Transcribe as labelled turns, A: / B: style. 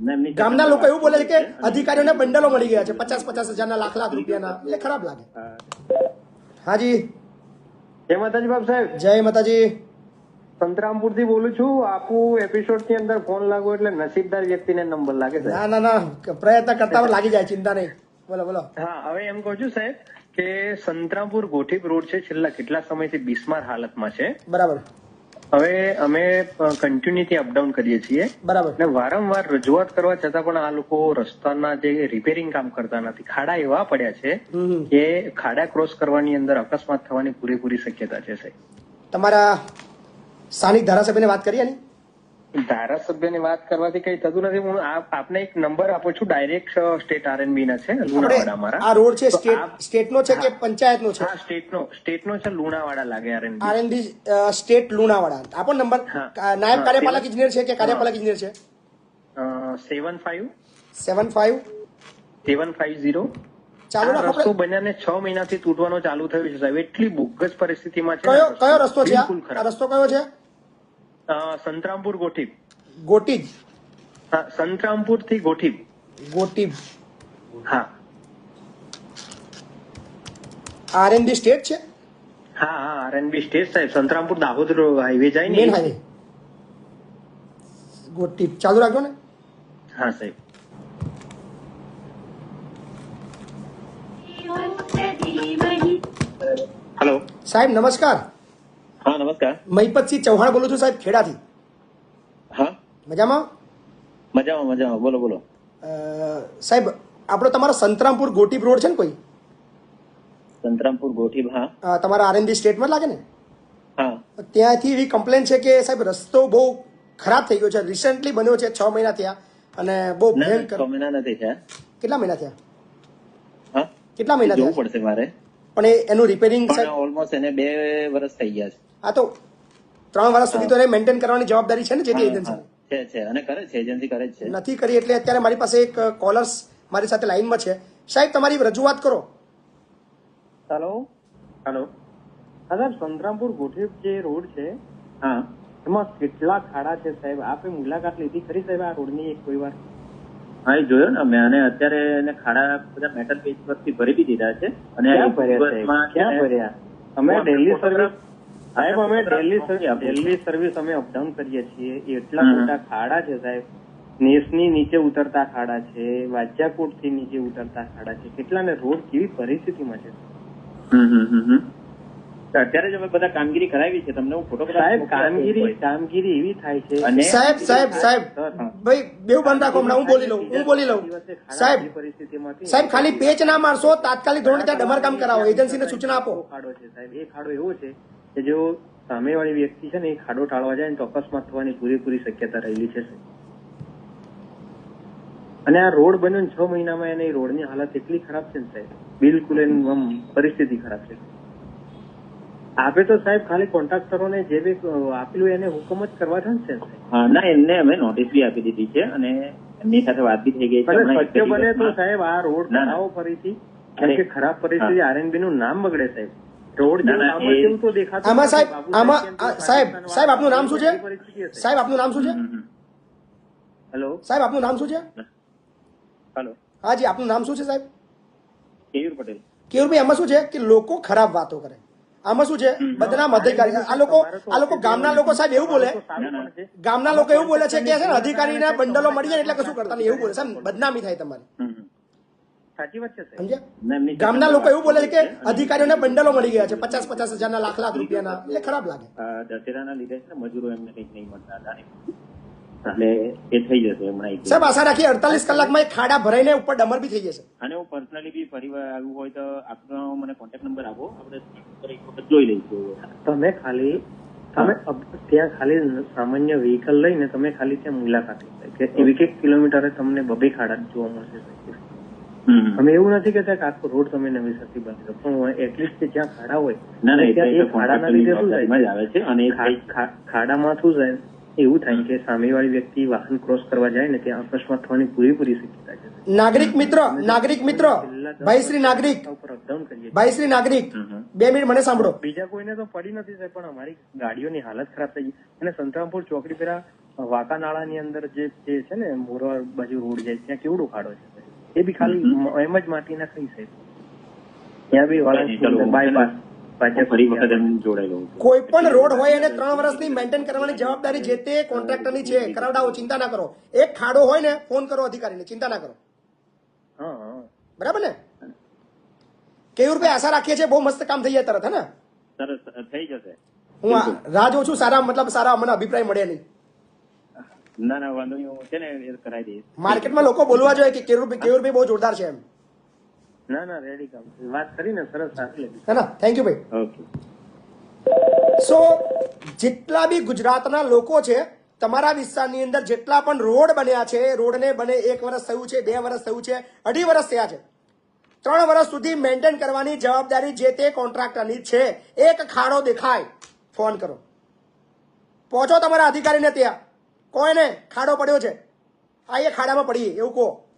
A: ગામના લોકો એવું બોલે છે કે અધિકારીઓને બંડલો મળી ગયા છે પચાસ પચાસ હજારના લાખ લાખ રૂપિયાના. એટલે ખરાબ લાગે. હાજી
B: જય માતાજી બાપ સાહેબ.
A: જય માતાજી.
B: સંતરામપુરથી બોલું છું. આખું એપિસોડની અંદર ફોન લાગો એટલે નસીબદાર વ્યક્તિને નંબર લાગે છે
A: ના ના ના. પ્રયત્ન કરતા લાગી જાય ચિંતા નહીં. બોલો બોલો.
B: હા હવે એમ કહું છું સાહેબ કે સંતરામપુર ગોઠીપ રોડ છે. છેલ્લા કેટલા સમયથી બિસ્માર હાલતમાં છે.
A: બરાબર.
B: હવે અમે કન્ટિન્યુથી અપડાઉન કરીએ છીએ.
A: બરાબર.
B: અને વારંવાર રજૂઆત કરવા છતાં પણ આ લોકો રસ્તાના જે રિપેરિંગ કામ કરતા નથી. ખાડા એવા પડ્યા છે. કે ખાડા ક્રોસ કરવાની અંદર અકસ્માત થવાની પૂરેપૂરી શક્યતા છે સાહેબ.
A: તમારા સ્થાનિક ધારાસભ્યને વાત કરીએ આની
B: ધારાસભ્યની વાત કરવાથી કઈ થતું નથી. હું આપને એક નંબર આપું છું. ડાયરેક્ટ સ્ટેટ આરએનબી ના છે લુણાવાડા
A: આપણે આ રોડ છે સ્ટેટ સ્ટેટનો છે કે પંચાયતનો છે?
B: હા સ્ટેટનો સ્ટેટનો છે લુણાવાડા લાગે આરએનબી
A: આરએનબી સ્ટેટ લુણાવાડા. આપણો નંબર નાયબ કાર્યપાલક ઇજનેર છે કે કાર્યપાલક ઇજનેર છે?
B: Seven five
A: seven five
B: seven five zero
A: ચાલુ
B: રસ્તો બન્યાને છ મહિનાથી તૂટવાનો ચાલુ થયો છે સાહેબ. એટલી બોગસ પરિસ્થિતિમાં છે
A: કયો કયો રસ્તો છે આ? રસ્તો કયો છે?
B: સંતરામપુર ગોઠીપ
A: ગોટીજ
B: હા સંતરામપુરથી ગોઠીપ
A: ગોટીબ
B: હા
A: આરએનબી સ્ટેટ છે?
B: હા હા આરએનબી સ્ટેટ સાહેબ સંતરામપુર દાહોદ હાઈવે જાય
A: મેન
B: ને
A: હાઈવે ગોટીબ ચાલુ રાખજો ને
B: હા સાહેબ
C: હેલો
A: સાહેબ નમસ્કાર
C: હા નમસ્કાર.
A: મહિપતસિંહ ચૌહાણ બોલું છું સાહેબ ખેડાથી.
C: હા?
A: મજામાં?
C: મજામાં મજામાં. બોલો બોલો.
A: સાહેબ આપણો તમારો સંતરામપુર ગોટીબ રોડ છે ને કોઈ?
C: સંતરામપુર ગોઠી હા.
A: તમારા આરએનબી સ્ટેટમાં લાગે ને?
C: હા.
A: ત્યાંથી એવી કમ્પ્લેન છે કે સાહેબ રસ્તો બહુ ખરાબ થઈ ગયો છે. રિસેન્ટલી બન્યો છે છ મહિના થયા અને બહુ ભયંકર.
C: છ મહિના નથી થયા.
A: કેટલા મહિના થયા?
C: હા?
A: કેટલા મહિના થયા?
C: પડશે મારે.
A: પણ એનું રિપેરિંગ
C: ઓલમોસ્ટ એને બે વર્ષ થઈ ગયા છે.
A: આ તો ત્રણ વર્ષ સુધી તો એને મેન્ટેન કરવાની જવાબદારી છે ને જે તે એજન્સી
C: છે છે. અને કરે છે એજન્સી કરે છે.
A: નથી કરી એટલે અત્યારે મારી પાસે એક કોલર્સ મારી સાથે લાઈનમાં છે. સાહેબ તમારી રજૂઆત કરો.
B: હેલો હેલો હા સાહેબ સંતરામપુર ગોઠીપ જે રોડ છે
C: હા.
B: એમાં કેટલા ખાડા છે સાહેબ? આપે મુલાકાત લીધી ખરી સાહેબ આ રોડની એક કોઈ વાર?
C: હા એ જોયો ને મેં અને અત્યારે એને ખાડા બધા મેટલ પેજ પરથી ભરી બી દીધા છે. અને
B: ક્યાં ભર્યા અમે ડેલી સર્વિસ સાહેબ અમે ડેલી ડેલી સર્વિસ અમે અપડાઉન કરીએ છીએ. એટલા. મોટા ખાડા છે સાહેબ. નેસની નીચે ઉતરતા ખાડા છે વાજ્યાકોટથી નીચે ઉતરતા ખાડા છે. કેટલા ને રોડ કેવી પરિસ્થિતિમાં છે.
C: અત્યારે જ અમે બધા કામગીરી કરાવી છે. તમને હું ફોટો
B: સાહેબ કામગીરી કામગીરી એવી થાય છે
C: અને
A: સાહેબ સાહેબ સાહેબ. ભાઈ બેવ બંધ રાખો હમણાં. હું બોલી લઉં હું બોલી લઉં. સાહેબ
B: પરિસ્થિતિમાંથી
A: સાહેબ ખાલી પેચ ના મારશો તાત્કાલિક ધોરણે ત્યાં ડમરકામ કરાવો. એજન્સીને સૂચના આપો.
B: ખાડો છે સાહેબ. એ ખાડો એવો છે કે જો સામેવાળી વ્યક્તિ છે ને એ ખાડો ટાળવા જાય ને તો અકસ્માત થવાની પૂરેપૂરી શક્યતા રહેલી છે અને આ રોડ બન્યો ને છ મહિનામાં એને રોડની હાલત એટલી ખરાબ છે ને સાહેબ. બિલકુલ એની પરિસ્થિતિ ખરાબ છે. આપે તો સાહેબ ખાલી કોન્ટ્રાક્ટરોને જે બી આપેલું એને હુકમ જ કરવા છે ને
C: ના એમને અમે નોટિસ બી આપી દીધી છે અને એમની સાથે વાત બી થઈ ગઈ છે.
B: શક્ય બને તો સાહેબ આ રોડ. બનાવો ફરીથી. કારણ કે ખરાબ પરિસ્થિતિ આરએનબી નું નામ બગડે સાહેબ.
A: આમાં સાહેબ આમાં સાહેબ સાહેબ આપનું નામ શું છે. સાહેબ આપનું નામ શું છે.
B: હેલો?
A: સાહેબ આપનું નામ શું છે?
C: હેલો?
A: હા જી આપનું નામ શું છે સાહેબ?
C: કેયુર પટેલ.
A: કેયુરભાઈ આમાં શું છે કે લોકો ખરાબ વાતો કરે. આમાં શું છે? બદનામ અધિકારી આ લોકો આ લોકો ગામના લોકો સાહેબ એવું બોલે. ગામના લોકો એવું બોલે છે કે છે ને અધિકારીને બંડલો મળી જાય એટલે કશું કરતા નહીં એવું બોલે સાહેબ બદનામી થાય તમારી.
B: સાચી વાત છે
A: સમજ્યા? ગામના લોકો એવું બોલે છે કે અધિકારીઓને બંડલો મળી ગયા છે પચાસ પચાસ હજારના લાખ લાખ રૂપિયાના. એટલે ખરાબ લાગે.
C: દશેરાના લીધે છે ને મજૂરો એમને કંઈક નહીં મળતા હતા એટલે એ થઈ જશે હમણાં
A: સાહેબ આશા રાખીએ અડતાલીસ કલાકમાં એક ખાડા ભરાઈને ઉપર ડમર બી થઈ જશે.
C: અને હું પર્સનલી બી ફરી આવ્યું હોય તો આપનો મને કોન્ટેક્ટ નંબર આપો. આપણે એક વખત જોઈ લઈશું.
B: તમે ખાલી તમે ત્યાં ખાલી સામાન્ય વ્હીકલ લઈને તમે ખાલી ત્યાં મુલાકાત લઈ કે એક એક કિલોમીટરે તમને બબે ખાડા જોવા મળશે. અમે એવું નથી કહેતા કે આખો રોડ તમે નવેસરથી બંધ કરો પણ એટલીસ્ટ જ્યાં ખાડા હોય
C: ના ના
B: એ ખાડાના લીધે શું થાય
C: આવે છે અને
B: ખાડામાં શું થાય? એવું થાય કે સામેવાળી વ્યક્તિ વાહન ક્રોસ કરવા જાય ને ત્યાં અકસ્માત થવાની પૂરેપૂરી શક્યતા છે.
A: નાગરિક મિત્ર નાગરિક મિત્ર. ભાઈ શ્રી નાગરિક. ભાઈ શ્રી નાગરિક. બે મિનિટ મને સાંભળો.
B: બીજા કોઈને તો પડી નથી સાહેબ પણ અમારી ગાડીઓની હાલત ખરાબ થઈ ગઈ. અને સંતરામપુર ચોકડી પેલા વાંકાનાળાની અંદર જે જે છે ને મોરવા બાજુ રોડ જાય ત્યાં કેવડો ખાડો છે? એ બી ખાલી એમ જ માટીના થઈ છે. ત્યાં બી વાળા બાયપાસ
A: કોઈ પણ રોડ હોય એને ત્રણ વર્ષની મેન્ટેન કરવાની જવાબદારી જે તે કોન્ટ્રાક્ટરની છે કરાવડાવો ચિંતા ના કરો. એક ખાડો હોય ને ફોન કરો અધિકારીને ચિંતા ના કરો. બરાબર ને? કેવું રૂપે આશા રાખીએ છીએ? બહુ મસ્ત કામ થઈ જાય તરત હે ને?
C: સરસ થઈ જશે.
A: હું રાહ જોઉં છું સારા મતલબ સારા મને અભિપ્રાય મળે નહીં.
C: ના ના વાંધો નહીં. હું છે ને એ કરાવી દઈશ.
A: માર્કેટમાં લોકો બોલવા જોઈએ કે કેયુરભાઈ કેયુરભાઈ બહુ જોરદાર છે એમ.
B: ના ના રેડી કામ. વાત કરીને સરસ સારી લાગી
A: હા ના થેન્ક યુ ભાઈ.
C: ઓકે
A: સો જેટલા બી ગુજરાતના લોકો છે તમારા વિસ્તારની અંદર જેટલા પણ રોડ બન્યા છે એ રોડને બને એક વર્ષ થયું છે બે વર્ષ થયું છે અઢી વર્ષ થયા છે. ત્રણ વર્ષ સુધી મેન્ટેન કરવાની જવાબદારી જે તે કોન્ટ્રાક્ટરની છે. એક ખાડો દેખાય. ફોન કરો. પહોંચો તમારા અધિકારીને ત્યાં. કોઈને ખાડો પડ્યો છે? આ એ ખાડામાં પડીએ એવું કહો.